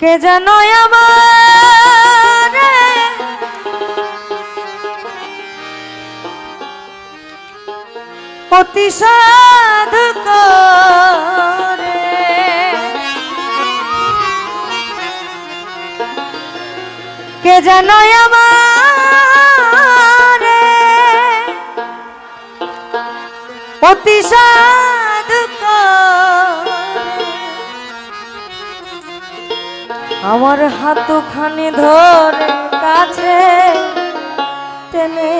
কে যেন আমার? সাধু করে। কে যেন আমার? করে। আমার হাতখানি ধরে কাছে টেনে।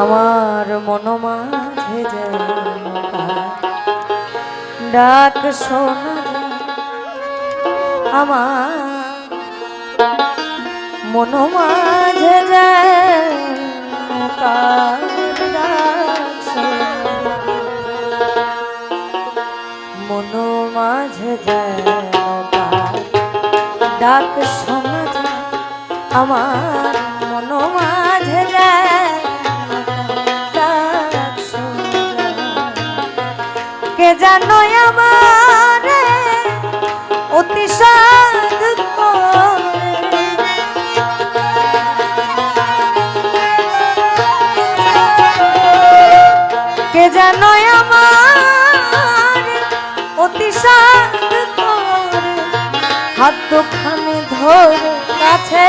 আমার মন মাঝে ডাক শোনা যায়। আমার মন মাঝে যেন আমার মনো মাঝে যায়। কে জানো আমার অতি সাধ কে জানো আমার অতি হাত দুখানে ধরে কাছে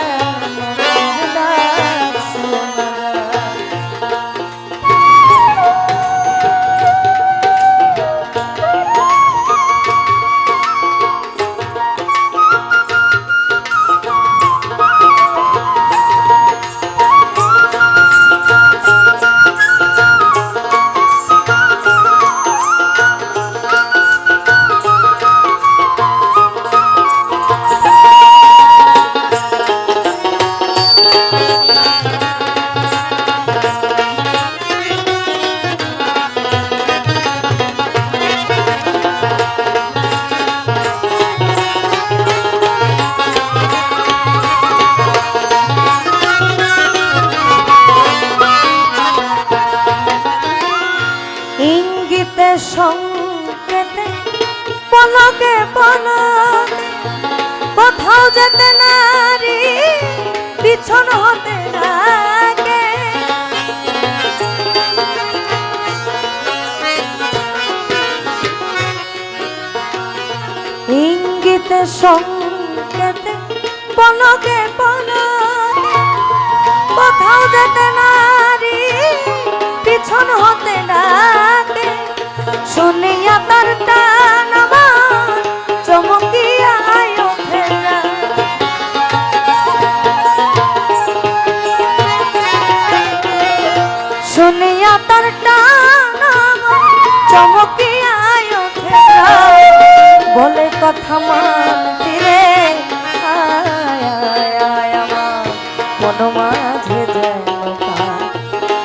ইঙ্গিতে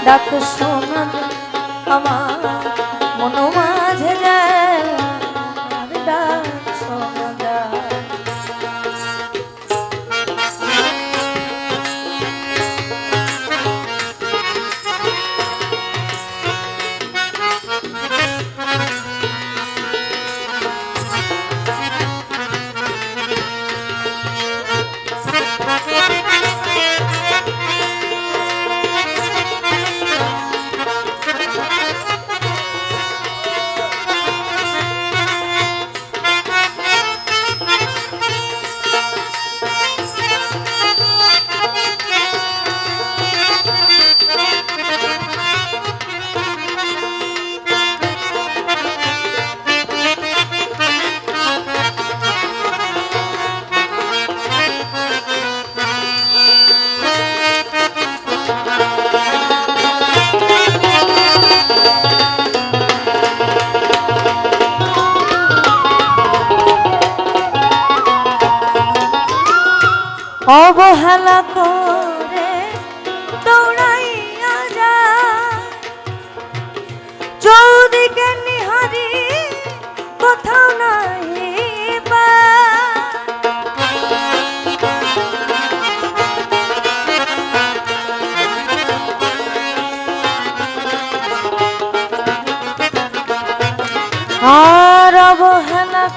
ডাক শোনা আমার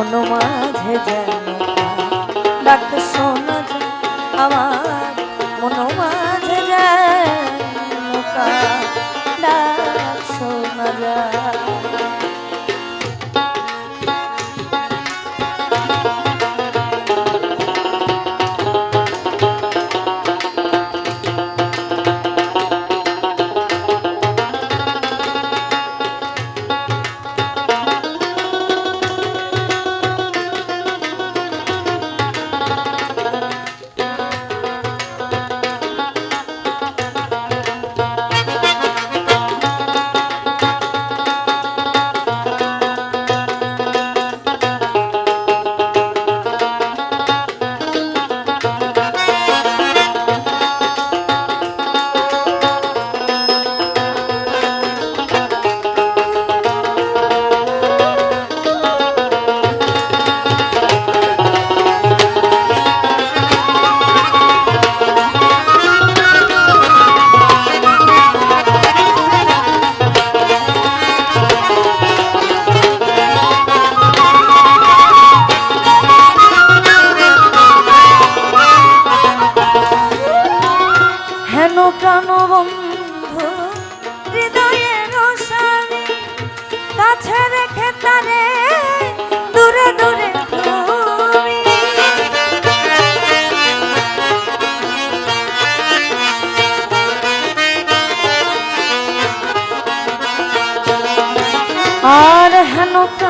মন মাঝে যেন ডাক শোনা loca.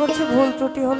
করছি ভুল ত্রুটি হলে